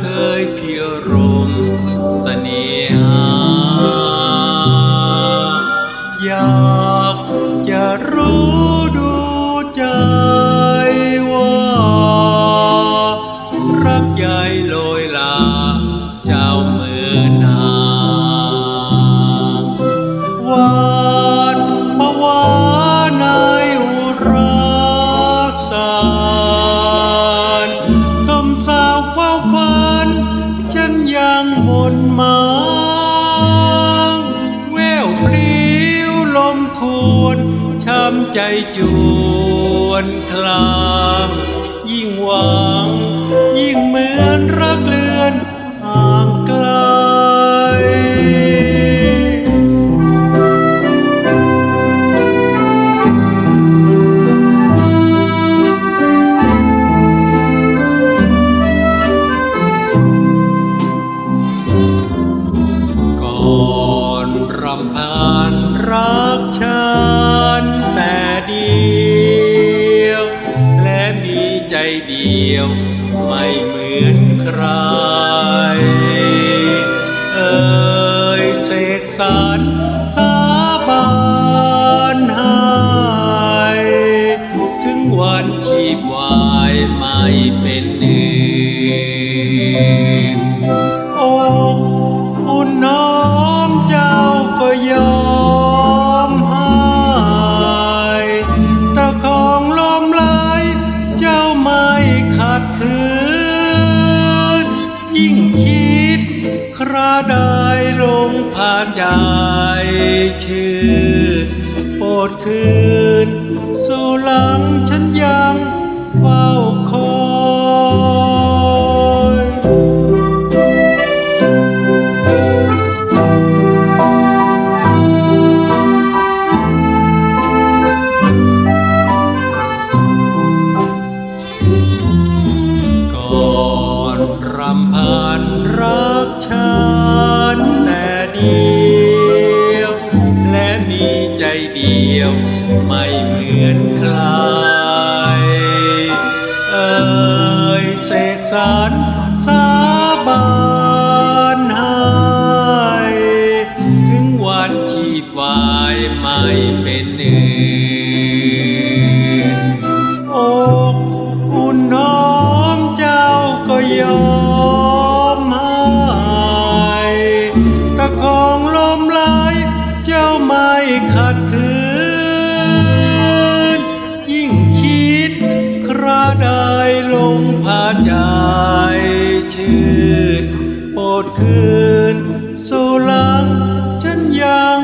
เคยเพีย ใจจวนคลางยิ่งหวัง ยิ่งเหมือนรักเลือนห่างไกลก่อนรำพัน เดียว ไม่เหมือนใคร เอ่ยเสกสรรสาบานหายถึงวันชีพวายไม่เป็นอื่ ขัดขืน ยิ่งคิด คราไดลงผ่านใจชื่นโปรดคืน สู่หลังฉันยัง ดียว ไม่เหมือนใคร เอ่ยเสกสรรสาบานให้ถึงวันชีดวายไม่เป็นอื่ โปรดคืนสู่หลังฉันยัง